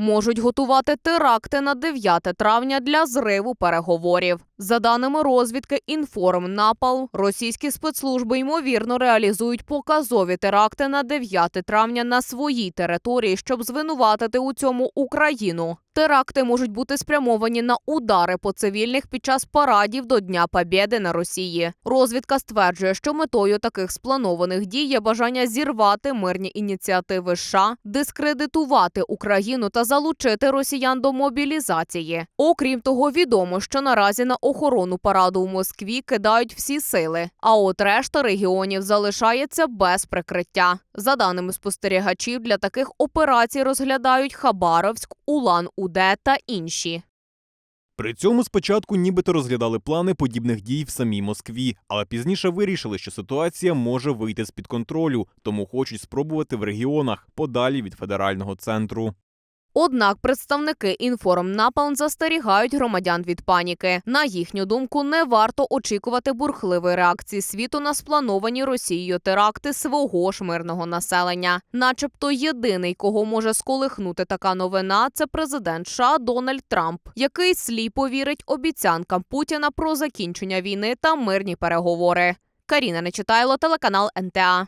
можуть готувати теракти на 9 травня для зриву переговорів. За даними розвідки Інформнапал, російські спецслужби ймовірно реалізують показові теракти на 9 травня на своїй території, щоб звинуватити у цьому Україну. Теракти можуть бути спрямовані на удари по цивільних під час парадів до Дня Побєди на Росії. Розвідка стверджує, що метою таких спланованих дій є бажання зірвати мирні ініціативи США, дискредитувати Україну та залучити росіян до мобілізації. Окрім того, відомо, що наразі на охорону параду в Москві кидають всі сили. А от решта регіонів залишається без прикриття. За даними спостерігачів, для таких операцій розглядають Хабаровськ, Улан-Уде та інші. При цьому спочатку нібито розглядали плани подібних дій в самій Москві, але пізніше вирішили, що ситуація може вийти з під контролю, тому хочуть спробувати в регіонах подалі від федерального центру. Однак представники Інформнапалм застерігають громадян від паніки. На їхню думку, не варто очікувати бурхливої реакції світу на сплановані Росією теракти свого ж мирного населення. Начебто єдиний, кого може сколихнути така новина, це президент США Дональд Трамп, який сліпо вірить обіцянкам Путіна про закінчення війни та мирні переговори. Каріна Нечитайло, телеканал НТА.